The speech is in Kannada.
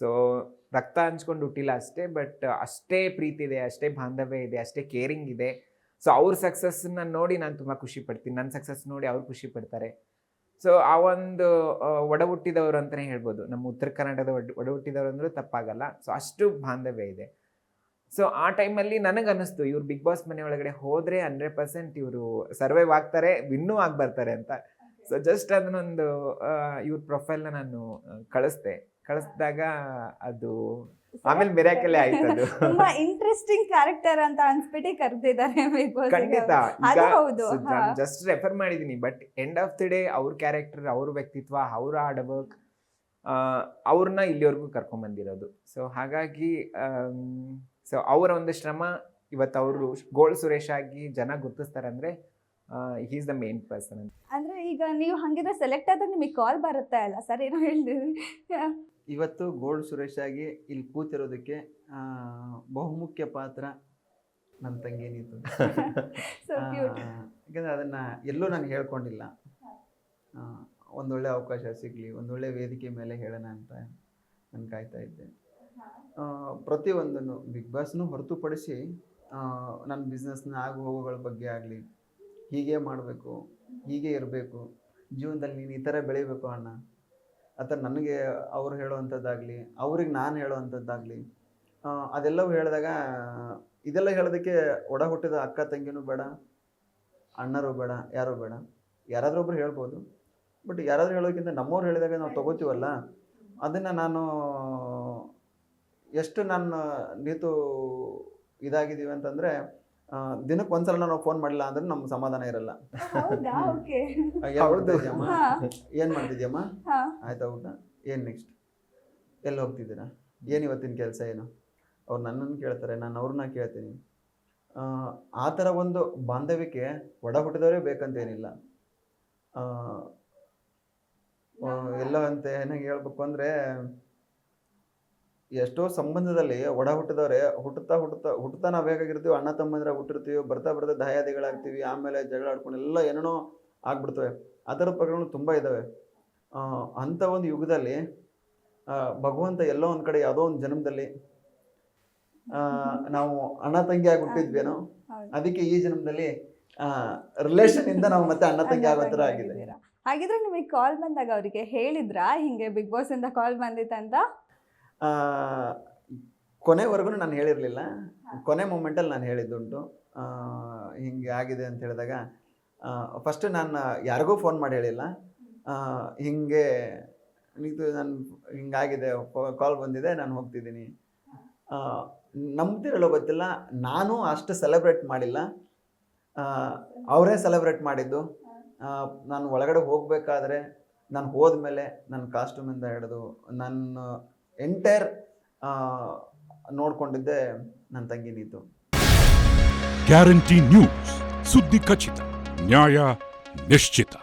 ಸೊ ರಕ್ತ ಹಂಚ್ಕೊಂಡು ಹುಟ್ಟಿಲ್ಲ ಅಷ್ಟೇ ಬಟ್ ಅಷ್ಟೇ ಪ್ರೀತಿ ಇದೆ, ಅಷ್ಟೇ ಬಾಂಧವ್ಯ ಇದೆ, ಅಷ್ಟೇ ಕೇರಿಂಗ್ ಇದೆ. ಸೊ ಅವ್ರ ಸಕ್ಸಸ್ನ ನೋಡಿ ನಾನು ತುಂಬ ಖುಷಿ ಪಡ್ತೀನಿ. ನನ್ನ ಸಕ್ಸಸ್ ನೋಡಿ ಅವ್ರು ಖುಷಿ ಪಡ್ತಾರೆ. ಸೊ ಆ ಒಂದು ಒಡ ಹುಟ್ಟಿದವರು ಅಂತಲೇ ಹೇಳ್ಬೋದು. ನಮ್ಮ ಉತ್ತರ ಕನ್ನಡದ ಒಡ ಹುಟ್ಟಿದವರು ಅಂದರೂ ತಪ್ಪಾಗಲ್ಲ. ಸೊ ಅಷ್ಟು ಬಾಂಧವ್ಯ ಇದೆ. ಸೊ ಆ ಟೈಮಲ್ಲಿ ನನಗೆ ಅನ್ನಿಸ್ತು ಇವ್ರು ಬಿಗ್ ಬಾಸ್ ಮನೆ ಒಳಗಡೆ ಹೋದರೆ ಹಂಡ್ರೆಡ್ ಪರ್ಸೆಂಟ್ ಇವರು ಸರ್ವೈವ್ ಆಗ್ತಾರೆ ವಿನ್ನೂ ಆಗಿ ಬರ್ತಾರೆ ಅಂತ. ಸೊ ಜಸ್ಟ್ ಅದನ್ನೊಂದು ಇವ್ರ ಪ್ರೊಫೈಲ್ನ ನಾನು ಕಳಿಸ್ದೆ. ಕಳಿಸಿದಾಗ ಅದು ಆಮೇಲೆ ಮಿರಾಕಲೇ ಆಯ್ತು ಅದು ತುಂಬಾ ಇಂಟ್ರೆಸ್ಟಿಂಗ್ ಕ್ಯಾರೆಕ್ಟರ್ ಅಂತ ಅನ್ಸ್ಬಿಟ್ಟು ಕರೆದಿದ್ದಾರೆ ಬಿಗ್ ಬಾಸ್ ಖಂಡಿತ. ಅದು ಹೌದು, ಹಾ. ಜಸ್ಟ್ ರೆಫರ್ ಮಾಡಿದೀನಿ but end of the day ಅವ್ರ ಕ್ಯಾರೆಕ್ಟರ್ ಅವ್ರ ವ್ಯಕ್ತಿತ್ವ ಅವ್ರ ಹಾರ್ಡ್ ವರ್ಕ್ ಅವ್ರನ್ನ ಇಲ್ಲಿವರೆಗೂ ಕರ್ಕೊಂಡ್ ಬಂದಿರೋದು. ಸೊ ಹಾಗಾಗಿ ಸೊ ಅವರ ಒಂದು ಶ್ರಮ ಇವತ್ತು ಅವರು ಗೋಲ್ ಸುರೇಶ್ ಆಗಿ ಜನ ಗುರ್ತಿಸ್ತಾರಂದ್ರೆ ಈಸ್ ದ ಮೇನ್ ಪರ್ಸನ್ ಅಂತ. ಅಂದ್ರೆ ಈಗ ನೀವು ಹಂಗಿದ್ರೆ ಸೆಲೆಕ್ಟ್ ಆದ್ರೆ ನಿಮಗೆ ಕಾಲ್ ಬರುತ್ತೆ ಅಲ್ಲ ಸರ್ ಏನೋ ಹೇಳಿದ್ರಿ. ಇವತ್ತು ಗೋಲ್ಡ್ ಸುರೇಶ್ ಆಗಿ ಇಲ್ಲಿ ಕೂತಿರೋದಕ್ಕೆ ಬಹುಮುಖ್ಯ ಪಾತ್ರ ನನ್ನ ತಂಗಿ ನೀತು. ಯಾಕಂದ್ರೆ ಅದನ್ನು ಎಲ್ಲೂ ನಾನು ಹೇಳ್ಕೊಂಡಿಲ್ಲ. ಒಂದೊಳ್ಳೆ ಅವಕಾಶ ಸಿಗಲಿ ಒಂದೊಳ್ಳೆ ವೇದಿಕೆ ಮೇಲೆ ಹೇಳೋಣ ಅಂತ ನಾನು ಕಾಯ್ತಾ ಇದ್ದೆ. ಪ್ರತಿಯೊಂದನ್ನು ಬಿಗ್ ಬಾಸ್ನು ಹೊರತುಪಡಿಸಿ ನನ್ನ ಬಿಸ್ನೆಸ್ನ ಆಗು ಹೋಗುಗಳ ಬಗ್ಗೆ ಆಗಲಿ ಹೀಗೆ ಮಾಡಬೇಕು, ಹೀಗೆ ಇರಬೇಕು, ಜೀವನದಲ್ಲಿ ನೀನು ಈ ಥರ ಬೆಳಿಬೇಕು ಅಣ್ಣ. ಅಥವಾ ನನಗೆ ಅವ್ರು ಹೇಳುವಂಥದ್ದಾಗಲಿ, ಅವ್ರಿಗೆ ನಾನು ಹೇಳುವಂಥದ್ದಾಗಲಿ ಅದೆಲ್ಲವೂ ಹೇಳಿದಾಗ, ಇದೆಲ್ಲ ಹೇಳೋದಕ್ಕೆ ಒಡ ಹುಟ್ಟಿದ ಅಕ್ಕ ತಂಗಿನೂ ಬೇಡ, ಅಣ್ಣರು ಬೇಡ, ಯಾರೂ ಬೇಡ. ಯಾರಾದರೂ ಒಬ್ರು ಹೇಳ್ಬೋದು. ಬಟ್ ಯಾರಾದರೂ ಹೇಳೋಕ್ಕಿಂತ ನಮ್ಮವ್ರು ಹೇಳಿದಾಗ ನಾವು ತಗೋತೀವಲ್ಲ, ಅದನ್ನು ನಾನು ಎಷ್ಟು ನಾನು ನೀತು ಇದಾಗಿದ್ದೀವಿ ಅಂತಂದರೆ ದಿನಕ್ಕೆ ಒಂದ್ಸಲ ನಾವು ಫೋನ್ ಮಾಡಿಲ್ಲ ಅಂದ್ರೆ ನಮ್ಗೆ ಸಮಾಧಾನ ಇರಲ್ಲ. ಹೌದಾ? ಓಕೆ. ಏನು ಮಾಡ್ತಿದ್ಯಮ್ಮ? ಆಯ್ತಾ ಊಟ? ಏನು ನೆಕ್ಸ್ಟ್ ಎಲ್ಲಿ ಹೋಗ್ತಿದ್ದೀರಾ? ಏನು ಇವತ್ತಿನ ಕೆಲಸ ಏನು? ಅವ್ರು ನನ್ನನ್ನು ಕೇಳ್ತಾರೆ ನಾನು ಅವ್ರನ್ನ ಕೇಳ್ತೀನಿ. ಆ, ಥರ ಒಂದು ಬಾಂಧವ್ಯಕ್ಕೆ ಒಡ ಹುಟ್ಟಿದವರೇ ಬೇಕಂತೇನಿಲ್ಲ. ಎಲ್ಲ ಅಂತ ಏನಾಗಿ ಹೇಳ್ಬೇಕು ಅಂದರೆ ಎಷ್ಟೋ ಸಂಬಂಧದಲ್ಲಿ ಒಡ ಹುಟ್ಟಿದವ್ರೆ ಹುಟ್ಟುತ್ತಾ ಹುಟ್ಟುತ್ತಾ ಹುಟ್ಟುತ್ತಾ ನಾವು ಹೇಗಾಗಿರ್ತೀವಿ ಅಣ್ಣ ತಮ್ಮಂದ್ರೆ ಹುಟ್ಟಿರ್ತೀವಿ ಬರ್ತಾ ಬರ್ತಾ ದಯಾದಿಗಳಾಗ್ತೀವಿ ಆಮೇಲೆ ಜಗಳ ಆಡ್ಕೊಂಡು ಎಲ್ಲ ಏನೇನೋ ಆಗ್ಬಿಡ್ತವೆ. ಅದರ ಥರದ ಪ್ರಕರಣಗಳು ತುಂಬ ಇದ್ದಾವೆ ಅಂಥ ಒಂದು ಯುಗದಲ್ಲಿ ಭಗವಂತ ಎಲ್ಲೋ ಒಂದು ಕಡೆ ಯಾವುದೋ ಒಂದು ಜನ್ಮದಲ್ಲಿ ನಾವು ಅಣ್ಣ ತಂಗಿಯಾಗಿ ಹುಟ್ಟಿದ್ವೇನೋ ಹೌದು. ಅದಕ್ಕೆ ಈ ಜನ್ಮದಲ್ಲಿ ರಿಲೇಷನ್ ಇಂದ ನಾವು ಮತ್ತೆ ಅಣ್ಣ ತಂಗಿ ಆಗೋ ಥರ ಆಗಿದೆ. ಹಾಗಿದ್ರೆ ನಿಮಗೆ ಕಾಲ್ ಬಂದಾಗ ಅವರಿಗೆ ಹೇಳಿದ್ರಾ? ಹಿಂಗೆ ಬಿಗ್ ಬಾಸ್ ಇಂದ ಕಾಲ್ ಬಂದಿತ್ತಂತ? ಆ, ಕೊನೆವರೆಗೂ ನಾನು ಹೇಳಿರಲಿಲ್ಲ. ಕೊನೆ ಮೂಮೆಂಟಲ್ಲಿ ನಾನು ಹೇಳಿದ್ದುಂಟು. ಹಿಂಗೆ ಆಗಿದೆ ಅಂತ ಹೇಳಿದಾಗ ಫಸ್ಟ್ ನಾನು ಯಾರಿಗೂ ಫೋನ್ ಮಾಡಿ ಹೇಳಿಲ್ಲ. ಹಿಂಗೆ ನಾನು ಹಿಂಗಾಗಿದೆ ಕಾಲ್ ಬಂದಿದೆ, ನಾನು ಹೋಗ್ತಿದ್ದೀನಿ. ನಂಬ್ತಿರಲ್ಲೋ ಗೊತ್ತಿಲ್ಲ. ನಾನು ಅಷ್ಟು ಸೆಲೆಬ್ರೇಟ್ ಮಾಡಿಲ್ಲ. ಅವರೇ ಸೆಲೆಬ್ರೇಟ್ ಮಾಡಿದ್ದು. ನಾನು ಒಳಗಡೆ ಹೋಗಬೇಕಾದ್ರೆ, ನಾನು ಹೋದ ಮೇಲೆ ನನ್ನ ಕಾಸ್ಟ್ಯೂಮಿಂದ ಹಿಡಿದು, ನನ್ನ ಎಂಟೈರ್ ನೋಡ್ಕೊಂಡಿದ್ದೆ ನನ್ನ ತಂಗಿ ನೀತು. ಗ್ಯಾರಂಟಿ ನ್ಯೂಸ್ ಸುದ್ದಿ ಖಚಿತ ನ್ಯಾಯ ನಿಶ್ಚಿತ